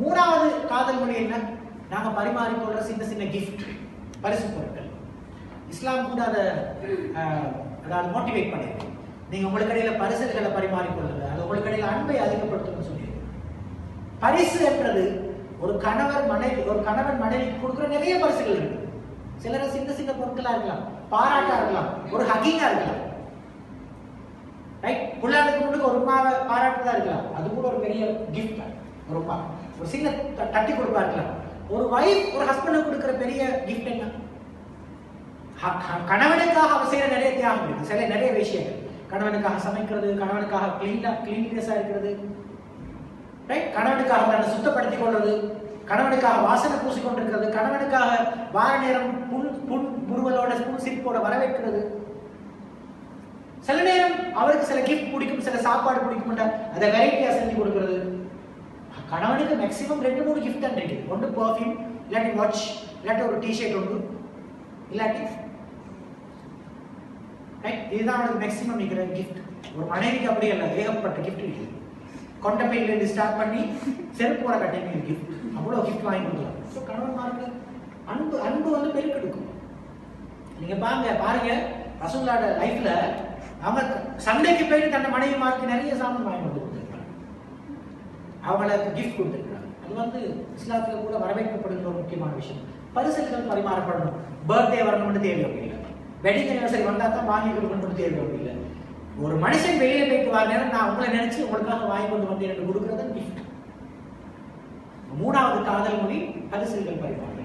மூணாவது காதல் மொழி என்ன? நாங்க பரிமாறிக்கொள்ற சின்ன சின்ன கிஃப்ட் பரிசு பொருட்கள். இஸ்லாம் கூட அதை அதாவது மோட்டிவேட் பண்ணிருக்கு. நீங்க உங்களுக்கு இடையில பரிசுகளை பரிமாறிக்கொள்ளுங்க அது உங்களுக்கு இடையில அன்பை அதிகப்படுத்தும்னு சொல்லியிருக்கு. பரிசு என்றது ஒரு கணவர் மனைவி ஒரு கணவன் மனைவி கொடுக்குற நிறைய பரிசுகள் இருக்கு. சிலர் சின்ன சின்ன பொருட்களா இருக்கலாம் பாராட்டா இருக்கலாம் ஒரு ஹகிங்கா இருக்கலாம். ரைட் புள்ளாளுக்கு முன்னுக்கு ஒரு மாவை பாராட்டுதா இருக்கலாம். அது கூட ஒரு பெரிய கிஃப்ட் ரொம்ப ஒரு சின்ன தட்டி கொடுப்பாருல ஒரு வைஃப் ஒரு ஹஸ்பண்டுக்கு கொடுக்குற பெரிய கிஃப்ட் என்ன? கணவனுக்காக அவர் செய்யற நிறைய தியாகம் இருக்கு. சில நிறைய விஷயங்கள். கணவனுக்காக சமைக்கிறது கணவனுக்காக கிளீனா கிளீன்லினஸா இருக்கிறது. ரைட் கணவனுக்காக தன்னை சுத்தப்படுத்திக் கொள்வது. கணவனுக்காக வாசனை பூசிக்கொண்டிருக்கிறது. கணவனுக்காக வார நேரம் புல் புல் புருவலோட புல் சிரிப்போட வரவேற்கிறது. சில நேரம் அவருக்கு சில கிஃப்ட் பிடிக்கும் சில சாப்பாடு பிடிக்கும் அதை வெரைட்டியா செஞ்சு கொடுக்கிறது. கணவனுக்கு மேக்ஸிமம் ரெண்டு மூணு கிஃப்ட் தான் இருக்குது ஒன்று பர்ஃப்யூம் இல்லாட்டி வாட்ச் இல்லாட்டி ஒரு டிஷர்ட் ஒன்று. இல்லாட்டி ரைட் இதுதான் அவனுக்கு மேக்ஸிமம் இருக்கிற கிஃப்ட் ஒரு மனைவிக்கு அப்படி இல்லை ஏகப்பட்ட கிஃப்ட் இருக்குது கொண்ட இருந்து ஸ்டார்ட் பண்ணி செருப்போட கட்டைங்க கிஃப்ட் அவ்வளோ கிஃப்ட் வாங்கி கொடுக்கலாம். ஸோ கணவன்மாருக்கு அன்பு அன்பு வந்து பெருக்கெடுக்கும். நீங்கள் பாருங்க பாருங்க ரசூல்லாட லைஃப்பில் அவங்க சண்டைக்கு போயிட்டு தன்னை மனைவி மார்க்கு நிறைய சாமான் வாங்கி கொடுத்துருக்கு அவங்களுக்கு கிஃப்ட் கொடுத்துருக்காங்க அது வந்து இஸ்லாத்தில் கூட வரவேற்கப்படுகிற ஒரு முக்கியமான விஷயம். பரிசுகள் பரிமாறப்படணும். பர்த்டே வரணும்னு தேவை அப்படி இல்லை வெட்டிங் அனிவர்சரி வந்தால் தான் வாங்கி கொடுக்கணும்னு தேவை அப்படி இல்லை ஒரு மனுஷன் வெளியே போயிட்டு வர நேரம் நான் உங்களை நினைச்சு உங்களுக்காக வாங்கி கொண்டு வந்தேன் என்று கொடுக்கறது கிஃப்ட் மூணாவது காதல் மொழி பரிசுகள் பரிமாறும்